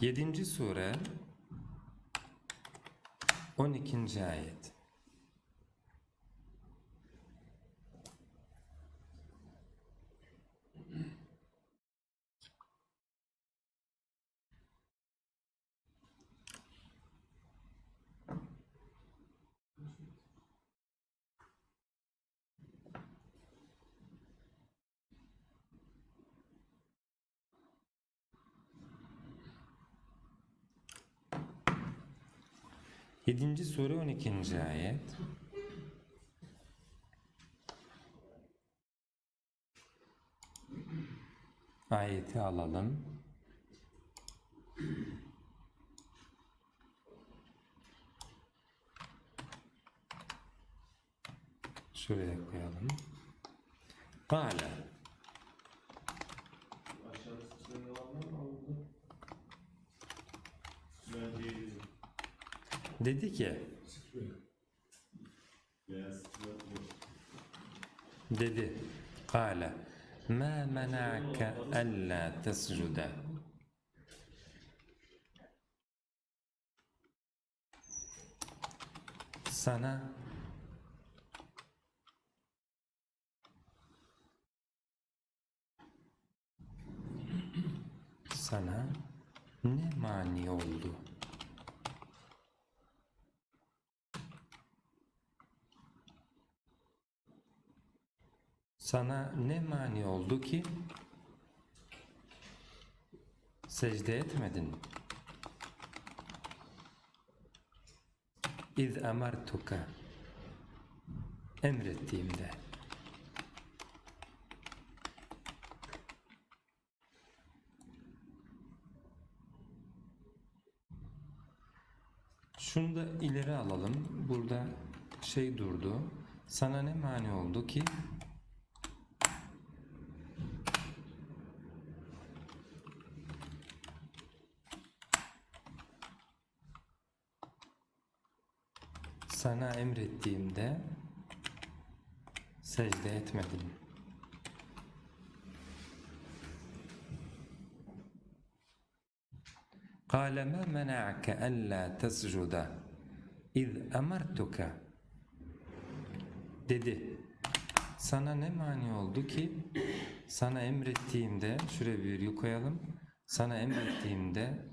7. sure 12. ayet. Yedinci sure 12. ayet. Ayeti alalım. Şuraya koyalım. Kale. Dedi ki, dedi. Kale. Ma mena'ke alla tescude. Sana sana ne mani oldu? Sana ne mani oldu ki secde etmedin? İz emartuka emrettiğimde Şunu da ileri alalım. Burada şey durdu. Sana ne mani oldu ki sana emrettiğimde secde etmedin. قال ما منعك ألا تسجد إذ أمرتك dedi. Sana ne mani oldu ki sana emrettiğimde şuraya bir virgül koyalım. Sana emrettiğimde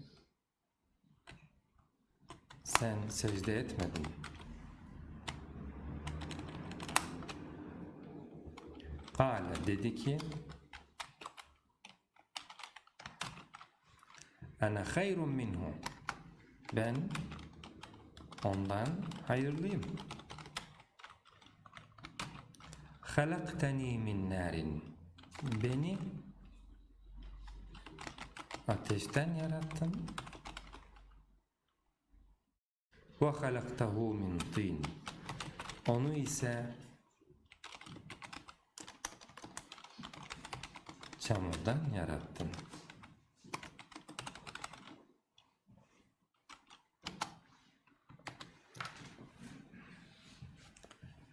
sen secde etmedin. Kale dedi ki Ana hayrun minhu. Ben ondan hayırlıyım. Halaktani min narin. Beni ateşten yarattın. Ve halaktahu min tin. Onu ise çamurdan yarattın.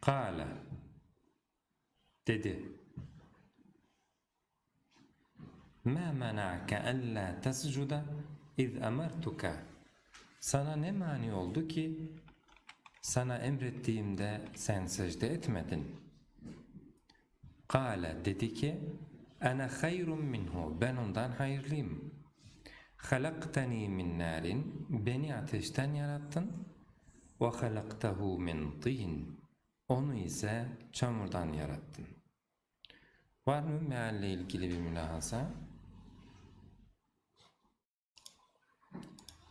Kale dedi. Ma mena'ke alla tescuda iz emertuka. Sana ne mani oldu ki sana emrettiğimde sen secde etmedin? Kale dedi ki Ana hayrun minhu. Ben ondan hayırlıyım. Halaktani min narin. Beni ateşten yarattın. Ve halaktahu min tin. Onu ise çamurdan yarattın. Var mı mealle ilgili bir mülahaza?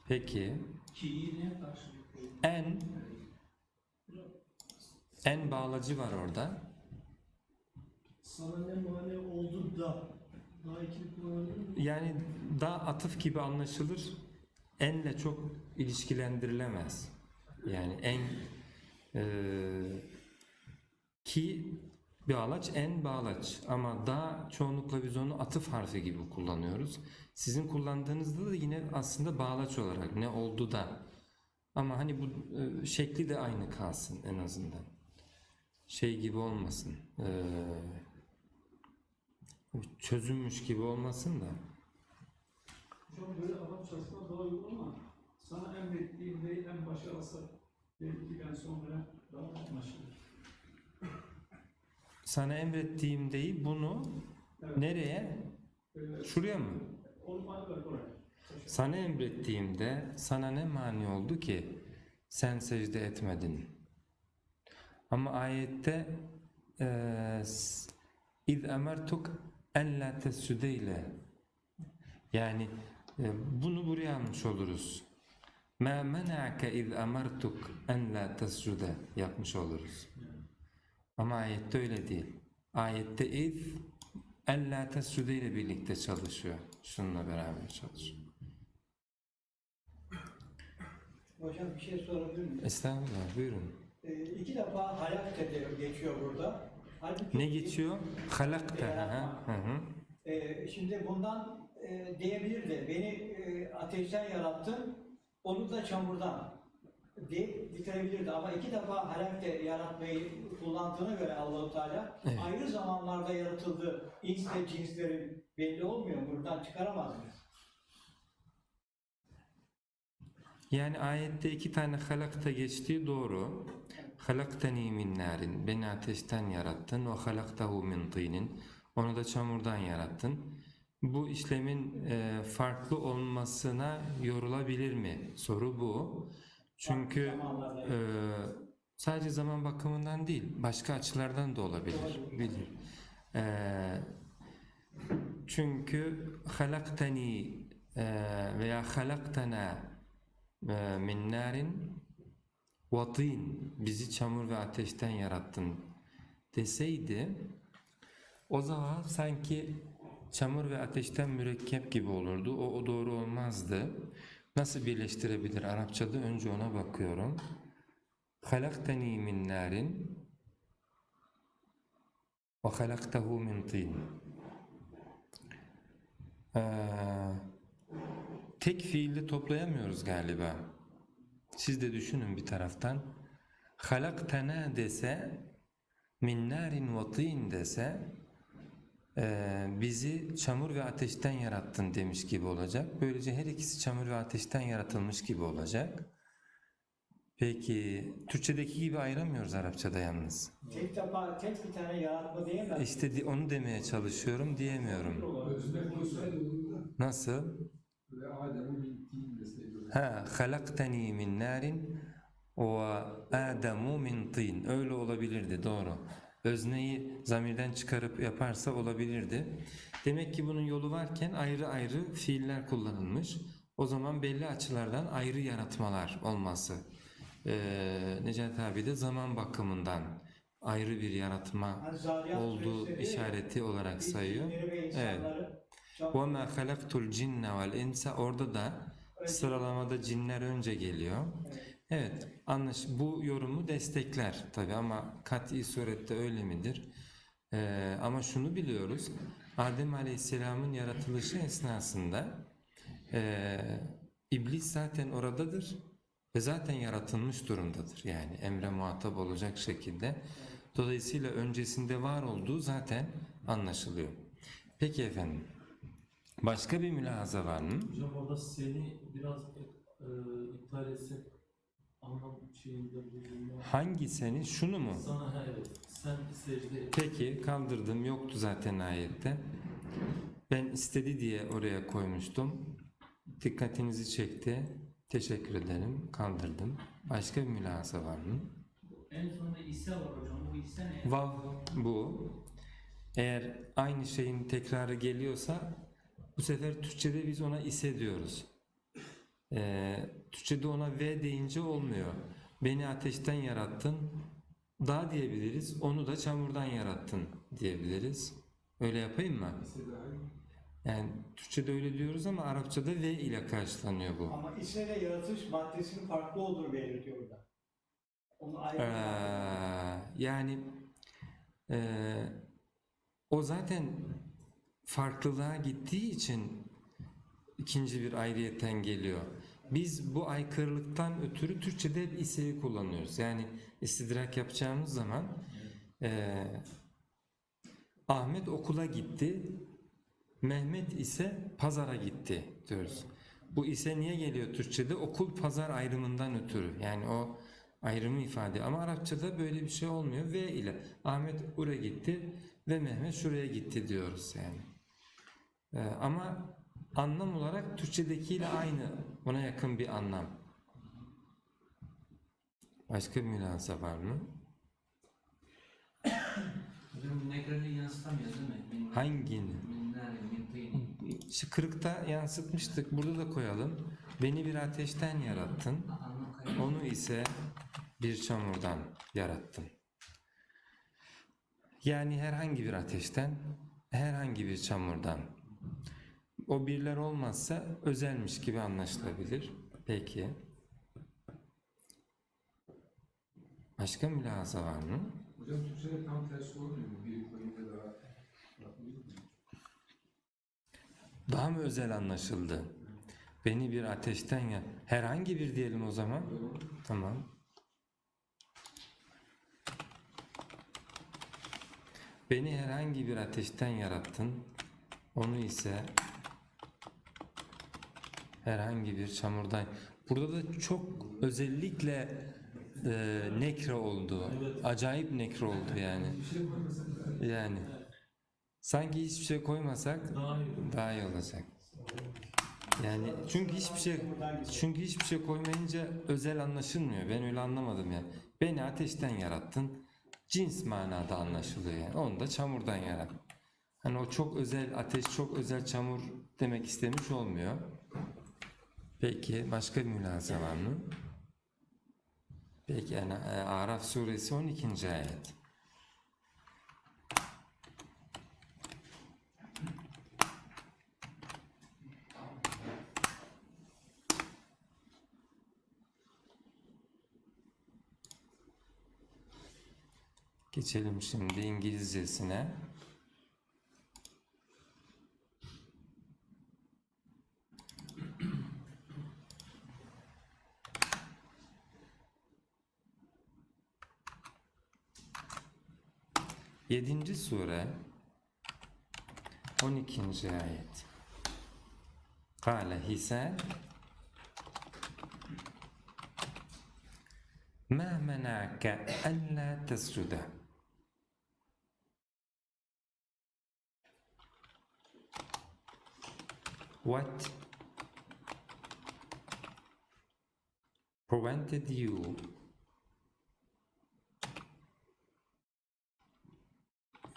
Peki en en bağlacı var orada. Sana ne mani oldu da daha ikili kullanabilir miyim? Yani daha atıf gibi anlaşılır. Enle çok ilişkilendirilemez. Yani en eee, ki bağlaç en bağlaç ama daha çoğunlukla biz onu atıf harfi gibi kullanıyoruz. Sizin kullandığınızda da yine aslında bağlaç olarak ne oldu da ama hani bu e, şekli de aynı kalsın en azından. Şey gibi olmasın. Eee çözülmüş gibi olmasın da. Hocam böyle Arap çalışmak daha iyi ama sana emrettiğim ve en başa alsa belki ben sonra daha anlaşılır. Sana emrettiğim değil bunu Evet. nereye? Ee, Şuraya mı? onu bana ver oraya. Sana emrettiğimde sana ne mani oldu ki sen secde etmedin? Ama ayette eee iz emertuk en la yani e, bunu buraya almış oluruz. Ma mena'ke iz emertuk en la yapmış oluruz. Ama ayette öyle değil. Ayette iz en la tescude ile birlikte çalışıyor. Şununla beraber çalışıyor. Hocam bir şey sorabilir miyim? Estağfurullah buyurun. Ee, iki defa hayat dedi geçiyor burada. Halbuki Ne geçiyor? Halakta. Hı. Ee, şimdi bundan e, diyebilirdi. Beni e, ateşten yarattın, onu da çamurdan diye bitirebilirdi. Ama iki defa halakte yaratmayı kullandığına göre Allahu Teala Evet. ayrı zamanlarda yaratıldı. İns ve cinslerin belli olmuyor. mu? Buradan çıkaramaz mıyız? Yani ayette iki tane halakta geçtiği doğru. Halaktani min narin. Beni ateşten yarattın. Ve halaktahu min tinin. Onu da çamurdan yarattın. Bu işlemin e, farklı olmasına yorulabilir mi? Soru bu. Çünkü e, sadece zaman bakımından değil, başka açılardan da olabilir. Bilir. E, çünkü halaktani e, veya halaktana e, min narin ve tin bizi çamur ve ateşten yarattın deseydi o zaman sanki çamur ve ateşten mürekkep gibi olurdu. O, o doğru olmazdı. Nasıl birleştirebilir Arapçada? Önce ona bakıyorum. Halaktani min narin ve halaktahu min tin. Ee, tek fiilde toplayamıyoruz galiba. Siz de düşünün bir taraftan. Halaktana dese min narin ve tin dese eee, bizi çamur ve ateşten yarattın demiş gibi olacak. Böylece her ikisi çamur ve ateşten yaratılmış gibi olacak. Peki Türkçedeki gibi ayıramıyoruz Arapçada yalnız. tek defa tek bir tane yaratma diyemez. İşte onu demeye çalışıyorum diyemiyorum. Nasıl? ve Adem'in bittiğini deseydi. Ha, halaktani min narin ve Adamu min tin. Öyle olabilirdi doğru. Özneyi zamirden çıkarıp yaparsa olabilirdi. Demek ki bunun yolu varken ayrı ayrı fiiller kullanılmış. O zaman belli açılardan ayrı yaratmalar olması. Ee, Necati abi de zaman bakımından ayrı bir yaratma Hani Zariyat olduğu Suresi diyor ya, işareti olarak sayıyor. cinleri ve insanları çok- وَمَا خَلَقْتُ الْجِنَّ وَالْاِنْسَ Orada da sıralamada cinler önce geliyor. Evet, anlaş bu yorumu destekler tabi ama kat'i surette öyle midir? Ee, ama şunu biliyoruz, Adem Aleyhisselam'ın yaratılışı esnasında ee, iblis zaten oradadır ve zaten yaratılmış durumdadır. Yani emre muhatap olacak şekilde. Dolayısıyla öncesinde var olduğu zaten anlaşılıyor. Peki efendim. Başka bir mülahaza var mı? Hocam orada seni biraz e, iptal etsek anlam şeyinde bulunma. Hangi seni? Şunu mu? Sana ha, evet. Sen secde et. Peki kaldırdım. Yoktu zaten ayette. Ben istedi diye oraya koymuştum. Dikkatinizi çekti. Teşekkür ederim. Kaldırdım. Başka bir mülahaza var mı? En sonunda ise var hocam. Bu ise ne? Vav bu. Eğer aynı şeyin tekrarı geliyorsa bu sefer Türkçe'de biz ona ise diyoruz. Ee, Türkçe'de ona ve deyince olmuyor. Beni ateşten yarattın. Da diyebiliriz. Onu da çamurdan yarattın diyebiliriz. Öyle yapayım mı? Yani Türkçe'de öyle diyoruz ama Arapçada ve ile karşılanıyor bu. Ama ise de yaratış maddesinin farklı olduğunu belirtiyor orada. Onu ayrı Ee, yani ee, o zaten farklılığa gittiği için ikinci bir ayrıyetten geliyor. Biz bu aykırılıktan ötürü Türkçe'de hep iseyi kullanıyoruz. Yani istidrak yapacağımız zaman ee, Ahmet okula gitti, Mehmet ise pazara gitti diyoruz. Bu ise niye geliyor Türkçe'de? Okul pazar ayrımından ötürü. Yani o ayrımı ifade. Ama Arapçada böyle bir şey olmuyor. V ile Ahmet oraya gitti ve Mehmet şuraya gitti diyoruz yani. Ee, ama anlam olarak Türkçedekiyle aynı. Ona yakın bir anlam. Başka bir mülahaza var mı? Hocam negreli yansıtamıyor değil mi? Min, Hangini? İşte kırıkta yansıtmıştık. Burada da koyalım. Beni bir ateşten yarattın. Onu ise bir çamurdan yarattın. Yani herhangi bir ateşten, herhangi bir çamurdan. O birler olmazsa özelmiş gibi anlaşılabilir. Peki. Başka mülahaza var mı? Hocam Türkçe'de tam tersi olmuyor mu? Bir koyunca daha? Daha mı özel anlaşıldı? Beni bir ateşten ya herhangi bir diyelim o zaman. Tamam. Beni herhangi bir ateşten yarattın. Onu ise herhangi bir çamurdan. Burada da çok özellikle e, nekre oldu. Acayip nekre oldu yani. Yani sanki hiçbir şey koymasak Daha iyi. olacak. Yani çünkü hiçbir şey çünkü hiçbir şey koymayınca özel anlaşılmıyor. Ben öyle anlamadım yani. Beni ateşten yarattın. Cins manada anlaşılıyor yani. Onu da çamurdan yarat. Hani o çok özel ateş, çok özel çamur demek istemiş olmuyor. Peki başka bir mülahaza var mı? Peki yani e, Araf suresi 12. ayet. Geçelim şimdi İngilizcesine. Yedinci sure 12. ayet. Kale he said ما منعك ألا تسجد What prevented you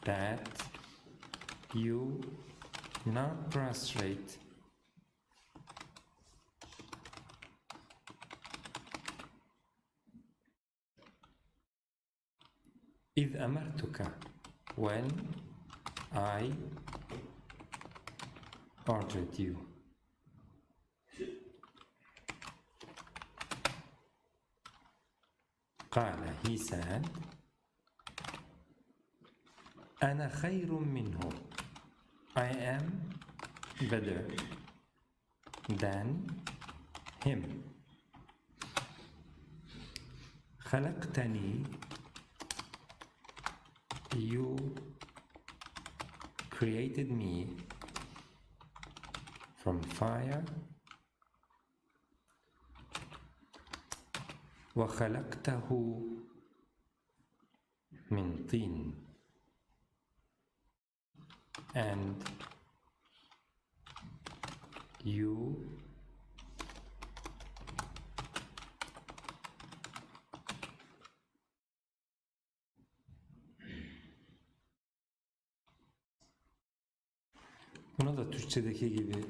that you not prostrate إذ أمرتك when I ordered you قال he said أنا خير منه I am better than him خلقتني you created me from fire وخلقته من طين and you Buna da Türkçedeki gibi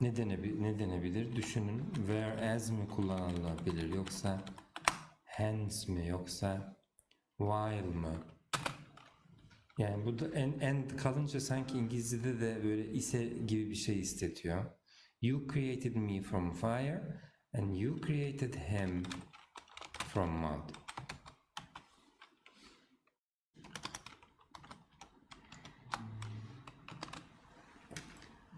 ne denebilir, ne denebilir? Düşünün. Whereas mi kullanılabilir yoksa hence mi yoksa while mı? Yani bu da en, en kalınca sanki İngilizce'de de böyle ise gibi bir şey istetiyor. You created me from fire and you created him from mud.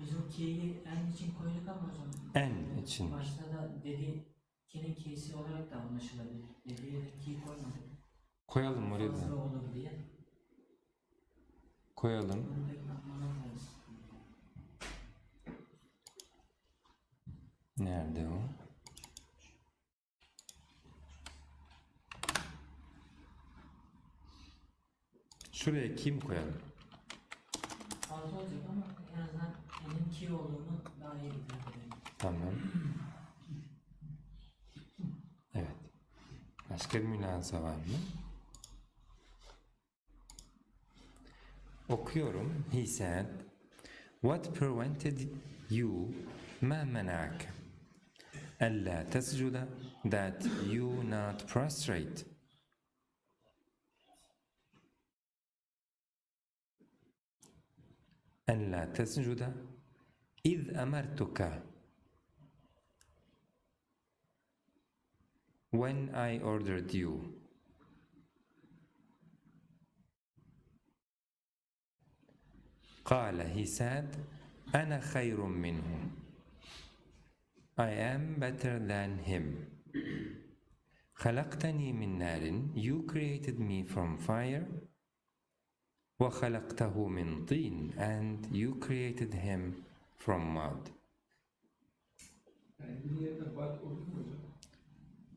Biz o K'yi en için koyduk ama hocam. En için. Başta da dedi K'nin K'si olarak da anlaşılabilir. Dediği K'yi koymadık. Koyalım oraya da. Koyalım. Nerede o? Şuraya kim koyalım? Fazla olacak ama en azından benim ki olduğunu daha iyi biliyorum. Tamam. Evet. Başka bir mülahaza var mı? Okuyorum. He said, What prevented you ما منعك ألا تسجد that you not prostrate ألا تسجد إذ أمرتك when I ordered you قال he said أنا خير منه I am better than him خلقتني من نار you created me from fire وخلقته من طين and you created him from mud?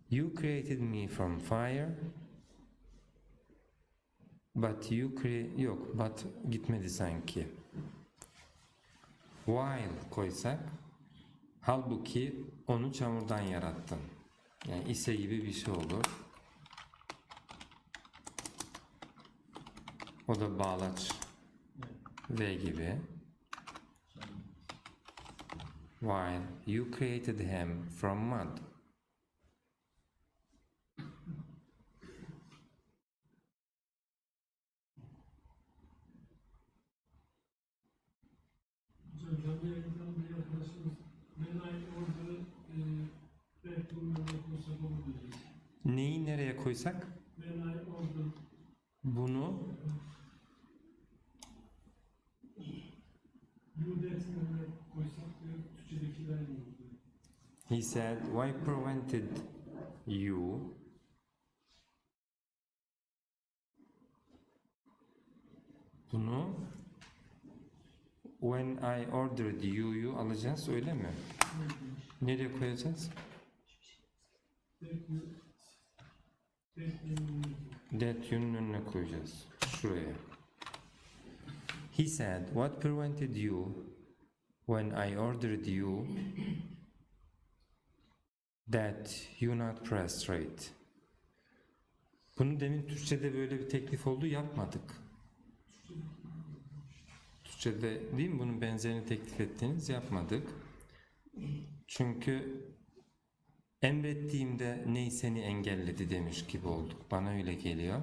You created me from fire but you cre yok but gitmedi sanki. While koysak halbuki onu çamurdan yarattın. Yani ise gibi bir şey olur. O da bağlaç V gibi. While you created him from mud. Said, Why prevented you bunu when I ordered you'yu alacağız öyle mi? Nereye koyacağız? That you'nun önüne koyacağız. Şuraya. He said, What prevented you when I ordered you that you not prostrate? Bunu demin Türkçe'de böyle bir teklif oldu yapmadık. Türkçe'de değil mi bunun benzerini teklif ettiğiniz yapmadık. Çünkü emrettiğimde ney seni engelledi demiş gibi olduk. Bana öyle geliyor.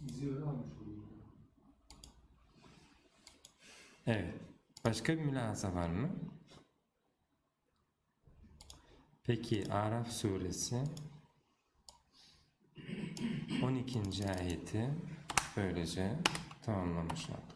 Bizi öyle almış oluyor. Evet. Başka bir mülahaza var mı? Peki Araf suresi 12. ayeti böylece tamamlamış olduk.